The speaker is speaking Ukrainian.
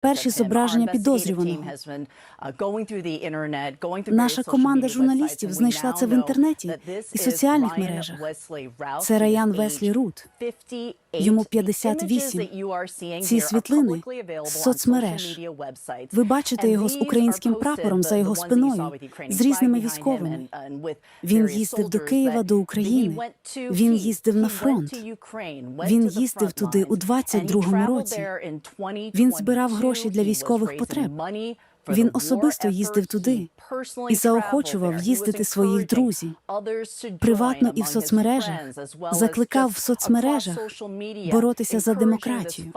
перші зображення підозрюваного. Наша команда журналістів знайшла це в інтернеті і соціальних мережах. Це Раян Веслі Рут. Йому 58. Ці світлини з соцмереж. Ви бачите його з українським прапором за його спиною, з різними військовими. Він їздив до Києва, до України. Він їздив на фронт. Він їздив туди у 22-му році. Він збирав гроші для військових потреб. Він особисто їздив туди і заохочував їздити своїх друзів приватно і в соцмережах, закликав в соцмережах боротися за демократію.